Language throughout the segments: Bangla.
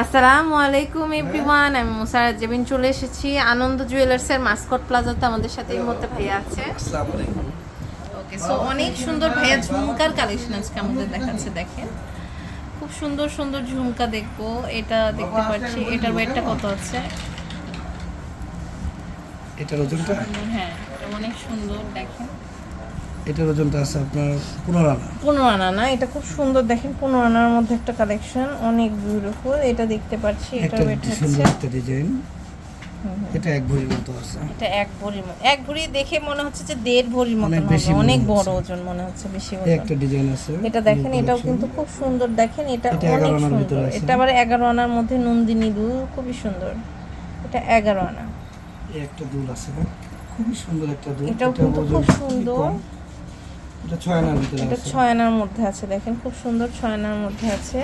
আসসালামু আলাইকুম এভরিওয়ান আমি মুসারাত জেবিন চলে এসেছি। আনন্দ জুয়েলার্সের মাস্কট প্লাজাতে আমাদের সাথে এই মুহূর্তে ভাইয়া আছে। আসসালামু আলাইকুম। ওকে সো অনেক সুন্দর ভাইয়া ঝুমকার কালেকশন আজকে আমাদের দেখাচ্ছে দেখেন। খুব সুন্দর সুন্দর ঝুমকা দেখব। এটা দেখতে পাচ্ছি। এটার ওয়েটটা কত আছে? এটার ওজনটা? হ্যাঁ এটা অনেক সুন্দর দেখেন। এটার ওজনটা আছে আপনার পনেরো আনা। পনেরো আনা না এটা খুব সুন্দর দেখেন পনেরো আনার মধ্যে একটা কালেকশন অনেক বিউটিফুল এটা দেখতে পাচ্ছি এটা ওয়েট সুন্দর একটা ডিজাইন এটা এক ভরির মতো আছে। এটা এক ভরির মতো এক ভরি দেখে মনে হচ্ছে যে দেড় ভরির মতো অনেক বড় ওজন মনে হচ্ছে বেশি ওজন একটা ডিজাইন আছে এটা দেখেন এটাও কিন্তু খুব সুন্দর দেখেন এটা অনেক সুন্দর। এটা আবার এগারো আনার মধ্যে নন্দিনী দুল খুবই সুন্দর। এটা এগারো আনা। এই একটা দুল আছে খুবই সুন্দর একটা দুল। এটাও কিন্তু খুব সুন্দর। এটা ছয় আনার মধ্যে আছে দেখেন খুব সুন্দর ছয় আনার মধ্যে আছে।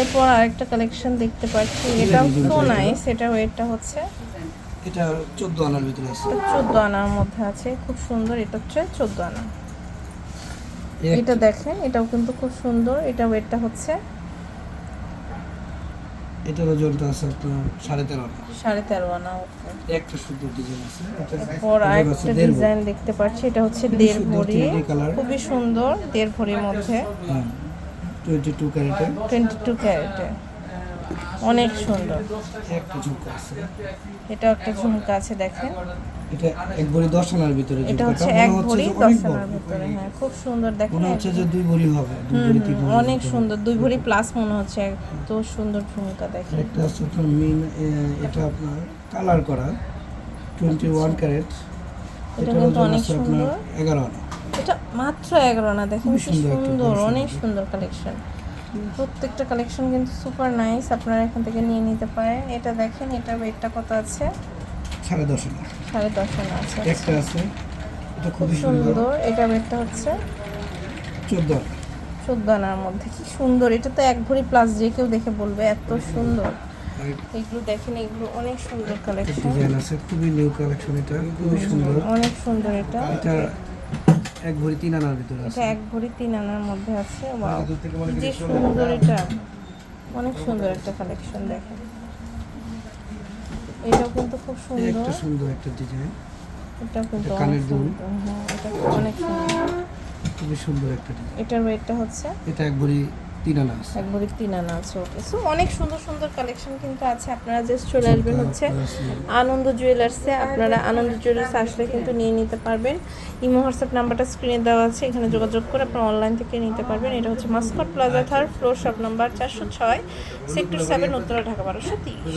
এরপর আরেকটা কালেকশন দেখতে পাচ্ছি এটাও তো নাইস এটা। ওয়েটটা হচ্ছে। এটা চোদ্দ আনার ভিতরে আছে। চোদ্দ আনার মধ্যে আছে খুব সুন্দর এটা হচ্ছে চোদ্দ আনা। এটা দেখেন এটাও কিন্তু খুব সুন্দর এটা ওয়েটটা হচ্ছে এটার ওজনটা আছে আপনার সাড়ে তেরো আনা। সাড়ে তেরো আনা একটা সুন্দর ডিজাইন আছে। এটা এরপর আরেকটা ডিজাইন দেখতে পাচ্ছি এটা হচ্ছে দেড় সুন্দর ভরি। 3D colour. খুবই সুন্দর দেড় ভরির মধ্যে। হ্যাঁ টোয়েন্টি টু ক্যারেটে টোয়েন্টি টু ক্যারেটে অনেক সুন্দর। একটা ঝুঁকা আছে এটা একটা ঝুমকা আছে দেখেন। এটা এক ভরি দশ আনার ভিতরে এটা হচ্ছে এক ভরি যে দশ অনেক বড়। আনার ভিতরে হ্যাঁ খুব সুন্দর দেখেন। মনে হচ্ছে যে দুই ভরি হবে দুই ভরি তিন ভরি অনেক সুন্দর দুই ভরি প্লাস মনে হচ্ছে এত সুন্দর ঝুমকা দেখেন। একটা আপনার মেন এটা আপনার কালার করা টোয়েন্টি ওয়ান ক্যারেট এটা কিন্তু অনেক সুন্দর। এগারো আনা। এটা মাত্র এগারো না দেখেন সুন্দর অনেক সুন্দর কালেকশন প্রত্যেকটা কালেকশন কিন্তু সুপার নাইস আপনারা এখান থেকে নিয়ে নিতে পারেন। এটা দেখেন এটা ওয়েটটা কত আছে? সাড়ে দশ আনা সাড়ে দশ আনা আছে। একটা আছে এটা খুব সুন্দর। এটা ওয়েটটা হচ্ছে? চোদ্দ চোদ্দ আনার মধ্যে কি সুন্দর। এটা তো এক ভরি প্লাস যে কেউ দেখে বলবে এত সুন্দর। এগুলো দেখেন এগুলো অনেক সুন্দর কালেকশন ডিজাইন আছে খুবই নিউ কালেকশন এটা খুবই সুন্দর। অনেক সুন্দর এটা। এটা এক ভরি তিন আনার ভিতরে আছে। এটা এক ভরি তিন আনার মধ্যে আছে Wow, কি যে সুন্দর এটা। অনেক সুন্দর একটা কালেকশন দেখেন। এটাও কিন্তু খুব সুন্দর একটা সুন্দর। একটা ডিজাইন কিন্তু এটা অনেক কানের দুল। সুন্দর। হ্যাঁ এটা অনেক সুন্দর। খুবই সুন্দর একটা ডিজাইন এটার ওয়েটটা হচ্ছে? এটা এক ভরি তিন আনা আছে এক ভরি তিন আনা আছে ওকে সো অনেক সুন্দর সুন্দর কালেকশন কিন্তু আছে। আপনারা জাস্ট চলে আসবেন হচ্ছে আনন্দ জুয়েলার্সে আপনারা আনন্দ জুয়েলার্স আসলে কিন্তু নিয়ে নিতে পারবেন। ইমো হোয়াটসঅ্যাপ নাম্বারটা স্ক্রিনে দেওয়া আছে এখানে যোগাযোগ করে আপনারা অনলাইন থেকে নিতে পারবেন। এটা হচ্ছে Mascot plaza third floor shop number চারশো ছয় সেক্টর সেভেন উত্তরা ঢাকা বারোশো তিরিশ।